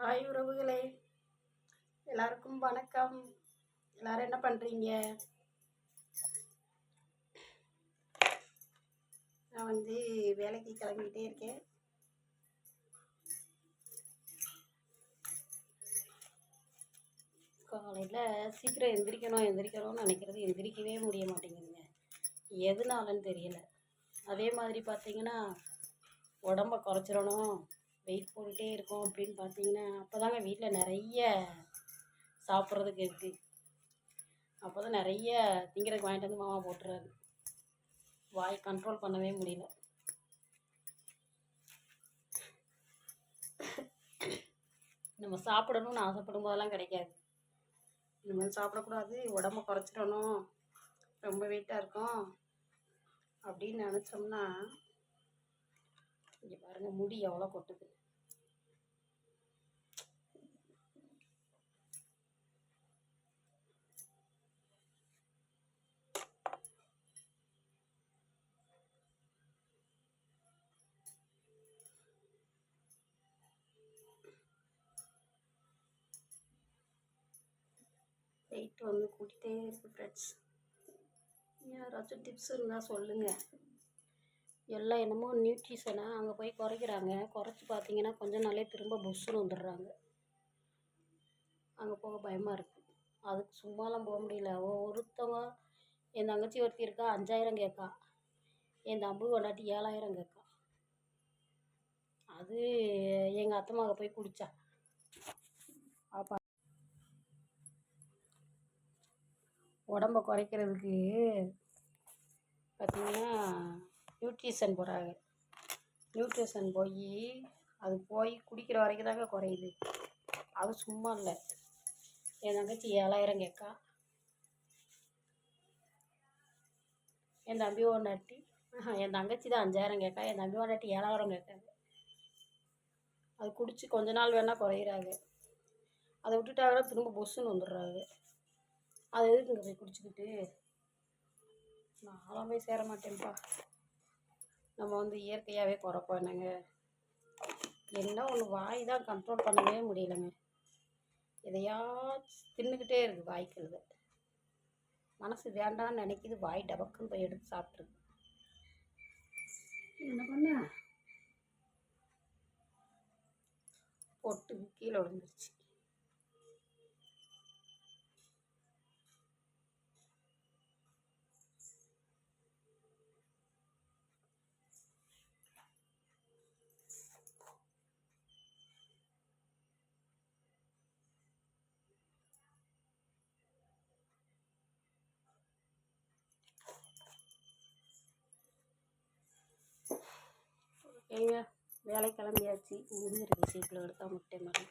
Hi உறவுகளே. எல்லாருக்கும் வணக்கம். எல்லாரும் என்ன பண்ணுறீங்க நான் வந்து வேலைக்கு கிளம்பிக்கிட்டே இருக்கேன். காலையில் சீக்கிரம் எந்திரிக்கணும் எந்திரிக்கணும்னு நினைக்கிறது எந்திரிக்கவே முடிய மாட்டேங்குதுங்க. எதுனாலன்னு தெரியல. அதே மாதிரி பார்த்தீங்கன்னா உடம்ப குறைச்சிடணும். வெயிட் போட்டுகிட்டே இருக்கோம் அப்படின்னு பார்த்தீங்கன்னா அப்போ தாங்க வீட்டில் நிறைய சாப்பிட்றதுக்கு இருக்குது அப்போ தான் நிறைய திங்கிறதுக்கு வாங்கிட்டு வந்து மாமா போட்டுறாரு. வாய் கண்ட்ரோல் பண்ணவே முடியல. நம்ம சாப்பிடணும்னு ஆசைப்படும் போதெல்லாம் கிடைக்காது. இனிமேல் சாப்பிடக்கூடாது உடம்ப குறைச்சிடணும் ரொம்ப வெயிட்டாக இருக்கும் அப்படின்னு நினச்சோம்னா இங்கே பாருங்கள் முடி எவ்வளோ கொட்டுது. வெயிட் வந்து கூட்டிகிட்டே இருக்கு ஃப்ரெண்ட்ஸ் யாராச்சும் டிப்ஸ் இருந்தால் சொல்லுங்கள் எல்லாம் என்னமோ நியூட்ரிஷனாக அங்கே போய் குறைக்கிறாங்க. குறைச்சி பார்த்தீங்கன்னா கொஞ்ச நாளே திரும்ப புஷ்ஷுன்னு வந்துடுறாங்க. அங்கே போக பயமாக இருக்குது அதுக்கு சும்மாலாம் போக முடியல. ஒருத்தவங்க என் தங்கச்சி ஒருத்தி இருக்கா அஞ்சாயிரம் கேட்கா. என் தம்பு கொண்டாட்டி ஏழாயிரம் கேட்கா. அது எங்கள் அத்தை போய் குடித்தா அப்பா உடம்ப குறைக்கிறதுக்கு பார்த்தீங்கன்னா நியூட்ரிஷன் போகிறாங்க நியூட்ரிஷன் போய் அது போய் குடிக்கிற வரைக்கும் தாங்க குறையுது. அது சும்மா இல்லை. என் தங்கச்சி ஏழாயிரம் கேட்கா. என் தம்பி ஒன்றாட்டி என் தங்கச்சி தான் அஞ்சாயிரம் கேட்கா. என் தம்பி ஒன்றாட்டி ஏழாயிரம் கேட்டாங்க அது குடிச்சு கொஞ்ச நாள் வேணால் குறையிறாங்க. அதை விட்டுட்டாங்கன்னா திரும்ப பொஸ்ஸுன்னு வந்துடுறாங்க. அது எதுக்கு இங்கே போய் குடிச்சுக்கிட்டு? நான்லாம் போய் சேர மாட்டேன்ப்பா. நம்ம வந்து இயற்கையாகவே குறைப்போம் என்னங்க? என்ன ஒன்று வாய் தான் கண்ட்ரோல் பண்ணவே முடியலங்க. எதையாச்சும் தின்னுக்கிட்டே இருக்குது வாய்க்கிறது மனசு வேண்டாம்னு நினைக்கிது. வாய் டபக்குன்னு போய் எடுத்து சாப்பிட்ருது என்ன பண்ண? பொட்டு கீழே விழுந்துருச்சு. ஏங்க வேலை கிளம்பியாச்சு. முடிஞ்சிருக்கு சீக்கிரம் எடுத்தால் முட்டை மாதிரி